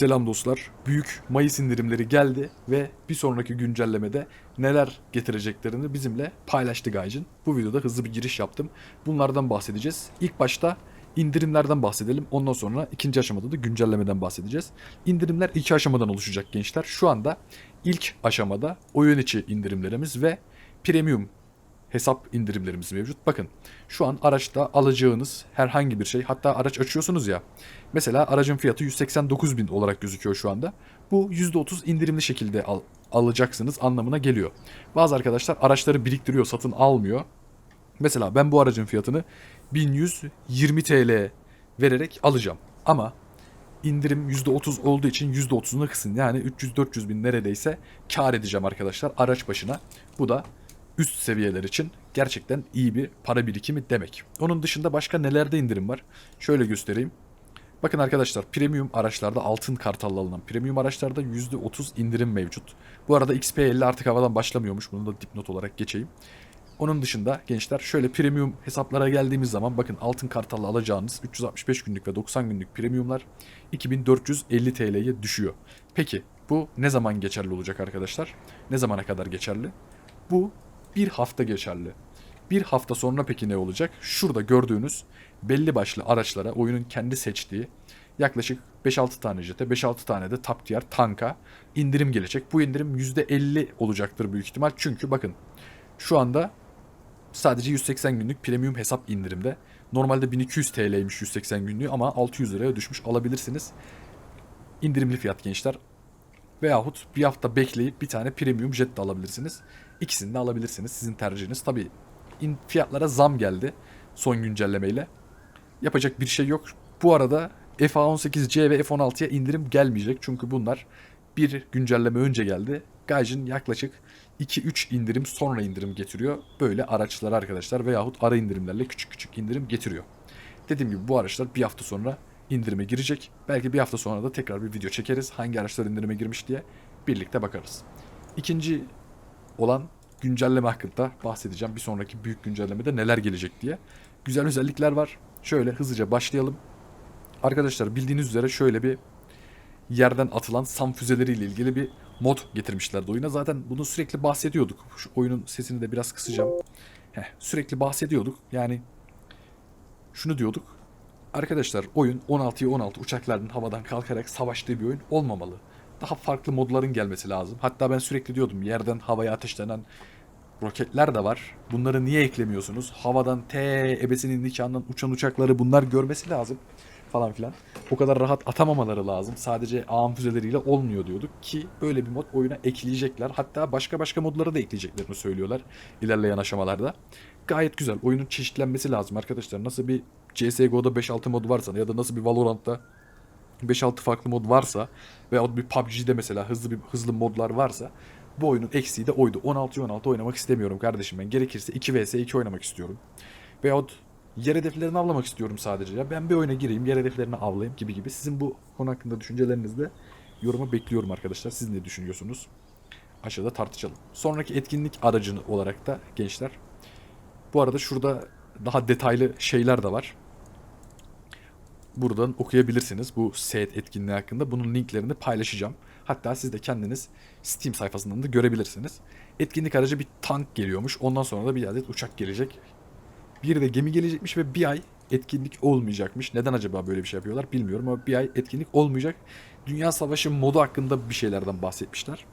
Selam dostlar. Büyük Mayıs indirimleri geldi ve bir sonraki güncellemede neler getireceklerini bizimle paylaştı Gaijin. Bu videoda hızlı bir giriş yaptım. Bunlardan bahsedeceğiz. İlk başta indirimlerden bahsedelim. Ondan sonra ikinci aşamada da güncellemeden bahsedeceğiz. İndirimler iki aşamadan oluşacak gençler. Şu anda ilk aşamada oyun içi indirimlerimiz ve premium hesap indirimlerimiz mevcut. Bakın şu an araçta alacağınız herhangi bir şey hatta araç açıyorsunuz ya. Mesela aracın fiyatı 189 bin olarak gözüküyor şu anda. Bu %30 indirimli şekilde al- alacaksınız anlamına geliyor. Bazı arkadaşlar araçları biriktiriyor satın almıyor. Mesela ben bu aracın fiyatını 1120 TL vererek alacağım. Ama indirim %30 olduğu için %30'unu kısın. Yani 300-400 bin neredeyse kar edeceğim arkadaşlar araç başına. Bu da üst seviyeler için gerçekten iyi bir para birikimi demek. Onun dışında başka nelerde indirim var? Şöyle göstereyim. Bakın arkadaşlar premium araçlarda altın kartalla alınan premium araçlarda %30 indirim mevcut. Bu arada XP50 artık havadan başlamıyormuş. Bunu da dipnot olarak geçeyim. Onun dışında gençler şöyle premium hesaplara geldiğimiz zaman bakın altın kartalla alacağınız 365 günlük ve 90 günlük premiumlar 2450 TL'ye düşüyor. Peki bu ne zaman geçerli olacak arkadaşlar? Ne zamana kadar geçerli? Bu bir hafta geçerli. Bir hafta sonra peki ne olacak? Şurada gördüğünüz belli başlı araçlara oyunun kendi seçtiği yaklaşık 5-6 tane jete, 5-6 tane de top tier tanka indirim gelecek. Bu indirim %50 olacaktır büyük ihtimal. Çünkü bakın şu anda sadece 180 günlük premium hesap indirimde. Normalde 1200 TL'ymiş 180 günlüğü ama 600 liraya düşmüş alabilirsiniz. İndirimli fiyat gençler. Veyahut bir hafta bekleyip bir tane premium jet de alabilirsiniz. İkisini de alabilirsiniz. Sizin tercihiniz. Tabi fiyatlara zam geldi son güncellemeyle. Yapacak bir şey yok. Bu arada FA18C ve F16'ya indirim gelmeyecek. Çünkü bunlar bir güncelleme önce geldi. Gaijin yaklaşık 2-3 indirim sonra indirim getiriyor. Böyle araçlara arkadaşlar veyahut ara indirimlerle küçük küçük indirim getiriyor. Dediğim gibi bu araçlar bir hafta sonra indirime girecek. Belki bir hafta sonra da tekrar bir video çekeriz. Hangi araçlar indirime girmiş diye birlikte bakarız. İkinci olan güncelleme hakkında bahsedeceğim. Bir sonraki büyük güncellemede neler gelecek diye. Güzel özellikler var. Şöyle hızlıca başlayalım. Arkadaşlar bildiğiniz üzere şöyle bir yerden atılan SAM füzeleriyle ilgili bir mod getirmişlerdi oyuna. Zaten bunu sürekli bahsediyorduk. Şu oyunun sesini de biraz kısacağım. Heh, sürekli bahsediyorduk. Yani şunu diyorduk. Arkadaşlar oyun 16'ya 16 uçakların havadan kalkarak savaştığı bir oyun olmamalı. Daha farklı modların gelmesi lazım. Hatta ben sürekli diyordum yerden havaya ateşlenen roketler de var. Bunları niye eklemiyorsunuz? Havadan T ebesinin nikahından uçan uçakları bunlar görmesi lazım falan filan. O kadar rahat atamamaları lazım. Sadece ağım füzeleriyle olmuyor diyorduk ki böyle bir mod oyuna ekleyecekler. Hatta başka başka modları da ekleyeceklerini söylüyorlar ilerleyen aşamalarda. Gayet güzel. Oyunun çeşitlenmesi lazım arkadaşlar. Nasıl bir CSGO'da 5-6 mod varsa ya da nasıl bir Valorant'ta 5-6 farklı mod varsa veya bir PUBG'de mesela hızlı bir hızlı modlar varsa bu oyunun eksiği de oydu. 16-16 oynamak istemiyorum kardeşim ben. Gerekirse 2 vs 2 oynamak istiyorum. Veyahut yer hedeflerini avlamak istiyorum sadece. Ya ben bir oyuna gireyim, yer hedeflerini avlayayım gibi gibi. Sizin bu konu hakkında düşüncelerinizi yoruma bekliyorum arkadaşlar. Siz ne düşünüyorsunuz? Aşağıda tartışalım. Sonraki etkinlik aracını olarak da gençler. Bu arada şurada daha detaylı şeyler de var. Buradan okuyabilirsiniz bu set etkinliği hakkında. Bunun linklerini paylaşacağım. Hatta siz de kendiniz Steam sayfasından da görebilirsiniz. Etkinlik aracı bir tank geliyormuş. Ondan sonra da bir adet uçak gelecek. Bir de gemi gelecekmiş ve bir ay etkinlik olmayacakmış. Neden acaba böyle bir şey yapıyorlar bilmiyorum ama bir ay etkinlik olmayacak. Dünya Savaşı modu hakkında bir şeylerden bahsetmişler.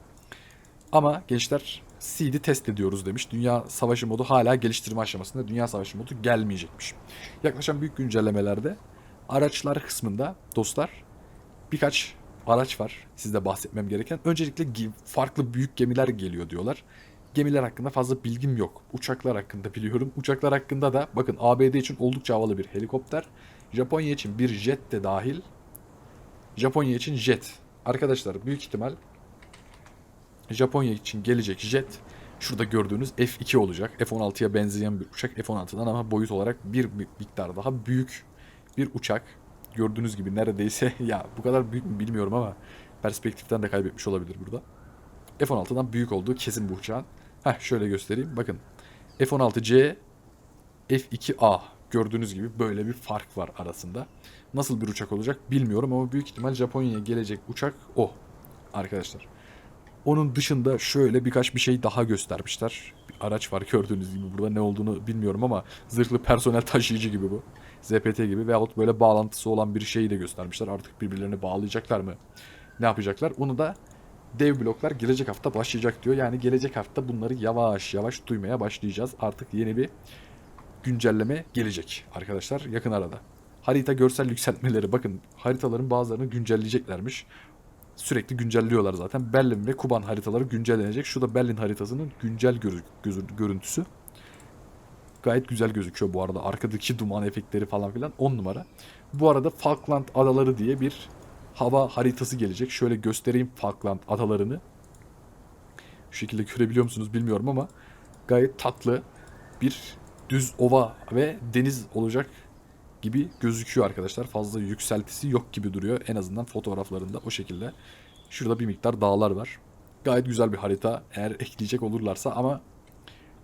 Ama gençler seed'i test ediyoruz demiş. Dünya Savaşı modu hala geliştirme aşamasında. Dünya Savaşı modu gelmeyecekmiş. Yaklaşan büyük güncellemelerde araçlar kısmında dostlar birkaç araç var sizde bahsetmem gereken. Öncelikle farklı büyük gemiler geliyor diyorlar. Gemiler hakkında fazla bilgim yok. Uçaklar hakkında biliyorum. Uçaklar hakkında da bakın ABD için oldukça havalı bir helikopter. Japonya için bir jet de dahil. Japonya için jet. Arkadaşlar büyük ihtimal Japonya için gelecek jet şurada gördüğünüz F2 olacak. F-16'ya benzeyen bir uçak F-16'dan ama boyut olarak bir miktar daha büyük bir uçak. Gördüğünüz gibi neredeyse ya bu kadar büyük mü bilmiyorum ama perspektiften de kaybetmiş olabilir burada. F-16'dan büyük olduğu kesin bu uçağın. Heh şöyle göstereyim. Bakın F-16C F2A. Gördüğünüz gibi böyle bir fark var arasında. Nasıl bir uçak olacak bilmiyorum ama büyük ihtimal Japonya'ya gelecek uçak o arkadaşlar. Onun dışında şöyle birkaç bir şey daha göstermişler. Bir araç var gördüğünüz gibi burada ne olduğunu bilmiyorum ama zırhlı personel taşıyıcı gibi bu. ZPT gibi veyahut böyle bağlantısı olan bir şeyi de göstermişler. Artık birbirlerini bağlayacaklar mı? Ne yapacaklar? Onu da dev bloklar gelecek hafta başlayacak diyor. Yani gelecek hafta bunları yavaş yavaş duymaya başlayacağız. Artık yeni bir güncelleme gelecek arkadaşlar yakın arada. Harita görsel yükseltmeleri bakın haritaların bazılarını güncelleyeceklermiş. Sürekli güncelliyorlar zaten. Berlin ve Kuban haritaları güncellenecek. Şu da Berlin haritasının güncel görü- görüntüsü. Gayet güzel gözüküyor bu arada. Arkadaki duman efektleri falan filan 10 numara. Bu arada Falkland Adaları diye bir hava haritası gelecek. Şöyle göstereyim Falkland adalarını. Şu şekilde görebiliyor musunuz bilmiyorum ama gayet tatlı bir düz ova ve deniz olacak gibi gözüküyor arkadaşlar. Fazla yükseltisi yok gibi duruyor. En azından fotoğraflarında o şekilde. Şurada bir miktar dağlar var. Gayet güzel bir harita eğer ekleyecek olurlarsa ama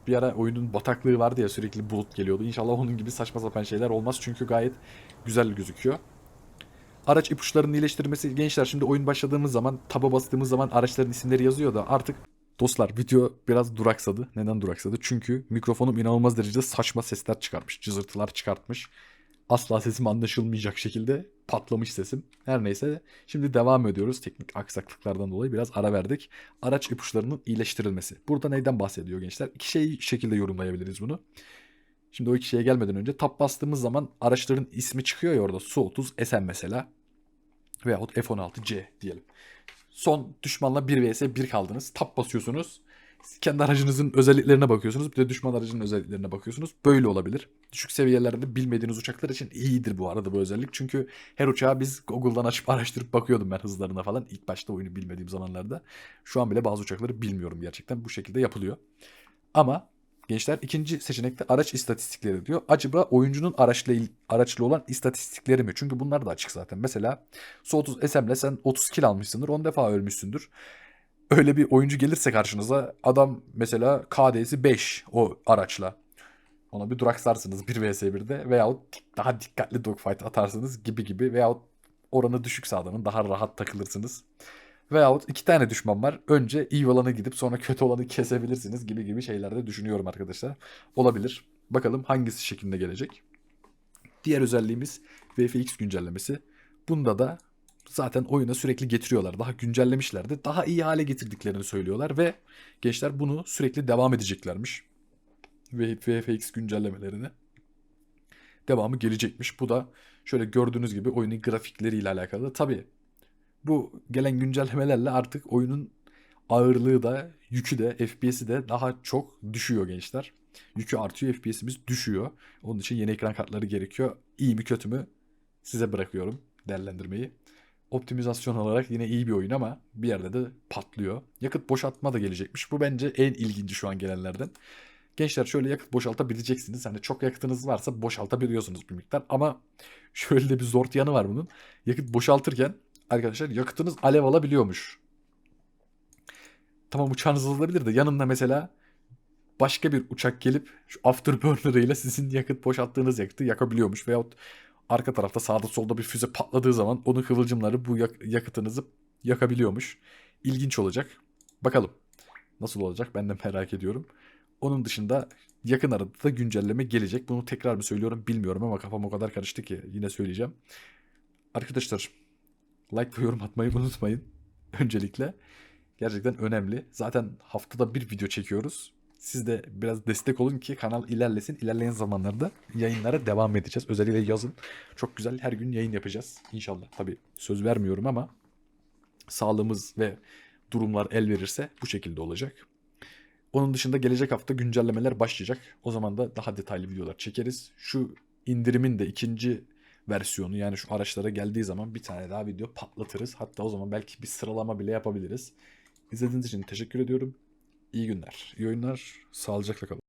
bir ara oyunun bataklığı vardı ya sürekli bulut geliyordu. İnşallah onun gibi saçma sapan şeyler olmaz çünkü gayet güzel gözüküyor. Araç ipuçlarının iyileştirilmesi gençler şimdi oyun başladığımız zaman taba bastığımız zaman araçların isimleri yazıyor da artık Dostlar video biraz duraksadı. Neden duraksadı? Çünkü mikrofonum inanılmaz derecede saçma sesler çıkarmış. Cızırtılar çıkartmış. Asla sesim anlaşılmayacak şekilde patlamış sesim. Her neyse şimdi devam ediyoruz. Teknik aksaklıklardan dolayı biraz ara verdik. Araç ipuçlarının iyileştirilmesi. Burada neyden bahsediyor gençler? İki şey şekilde yorumlayabiliriz bunu. Şimdi o iki şeye gelmeden önce tap bastığımız zaman araçların ismi çıkıyor ya orada. Su-30 SM mesela. Veyahut F-16C diyelim. Son düşmanla 1 vs 1 kaldınız. Tap basıyorsunuz. Kendi aracınızın özelliklerine bakıyorsunuz. Bir de düşman aracının özelliklerine bakıyorsunuz. Böyle olabilir. Düşük seviyelerde bilmediğiniz uçaklar için iyidir bu arada bu özellik. Çünkü her uçağı biz Google'dan açıp araştırıp bakıyordum ben hızlarına falan. İlk başta oyunu bilmediğim zamanlarda. Şu an bile bazı uçakları bilmiyorum gerçekten. Bu şekilde yapılıyor. Ama gençler ikinci seçenekte araç istatistikleri diyor. Acaba oyuncunun araçla araçla olan istatistikleri mi? Çünkü bunlar da açık zaten. Mesela Su-30 SM'le sen 30 kill almışsındır. 10 defa ölmüşsündür. Öyle bir oyuncu gelirse karşınıza adam mesela KD'si 5 o araçla. Ona bir duraksarsınız 1 vs 1'de veyahut daha dikkatli dogfight atarsınız gibi gibi veyahut oranı düşük adamın daha rahat takılırsınız. Veyahut iki tane düşman var. Önce iyi olanı gidip sonra kötü olanı kesebilirsiniz gibi gibi şeyler de düşünüyorum arkadaşlar. Olabilir. Bakalım hangisi şeklinde gelecek. Diğer özelliğimiz VFX güncellemesi. Bunda da zaten oyuna sürekli getiriyorlar. Daha güncellemişlerdi. Daha iyi hale getirdiklerini söylüyorlar ve gençler bunu sürekli devam edeceklermiş. VFX güncellemelerine. Devamı gelecekmiş. Bu da şöyle gördüğünüz gibi oyunun grafikleriyle alakalı. Tabi bu gelen güncellemelerle artık oyunun ağırlığı da yükü de FPS'i de daha çok düşüyor gençler. Yükü artıyor FPS'imiz düşüyor. Onun için yeni ekran kartları gerekiyor. İyi mi kötü mü size bırakıyorum değerlendirmeyi. Optimizasyon olarak yine iyi bir oyun ama bir yerde de patlıyor. Yakıt boşaltma da gelecekmiş. Bu bence en ilginci şu an gelenlerden. Gençler şöyle yakıt boşaltabileceksiniz. Hani çok yakıtınız varsa boşaltabiliyorsunuz bir miktar. Ama şöyle de bir zort yanı var bunun. Yakıt boşaltırken arkadaşlar yakıtınız alev alabiliyormuş. Tamam uçağınız alabilir de yanında mesela başka bir uçak gelip şu afterburner ile sizin yakıt boşalttığınız yakıtı yakabiliyormuş. Veyahut arka tarafta sağda solda bir füze patladığı zaman onun kıvılcımları bu yak- yakıtınızı yakabiliyormuş. İlginç olacak. Bakalım nasıl olacak ben de merak ediyorum. Onun dışında yakın arada da güncelleme gelecek. Bunu tekrar mı söylüyorum bilmiyorum ama kafam o kadar karıştı ki yine söyleyeceğim. Arkadaşlar like ve yorum atmayı unutmayın. Öncelikle. Gerçekten önemli. Zaten haftada bir video çekiyoruz. Siz de biraz destek olun ki kanal ilerlesin. İlerleyen zamanlarda yayınlara devam edeceğiz. Özellikle yazın. Çok güzel her gün yayın yapacağız. İnşallah. Tabii söz vermiyorum ama sağlığımız ve durumlar el verirse bu şekilde olacak. Onun dışında gelecek hafta güncellemeler başlayacak. O zaman da daha detaylı videolar çekeriz. Şu indirimin de ikinci versiyonu yani şu araçlara geldiği zaman bir tane daha video patlatırız. Hatta o zaman belki bir sıralama bile yapabiliriz. İzlediğiniz için teşekkür ediyorum. İyi günler, iyi oyunlar, sağlıcakla kalın.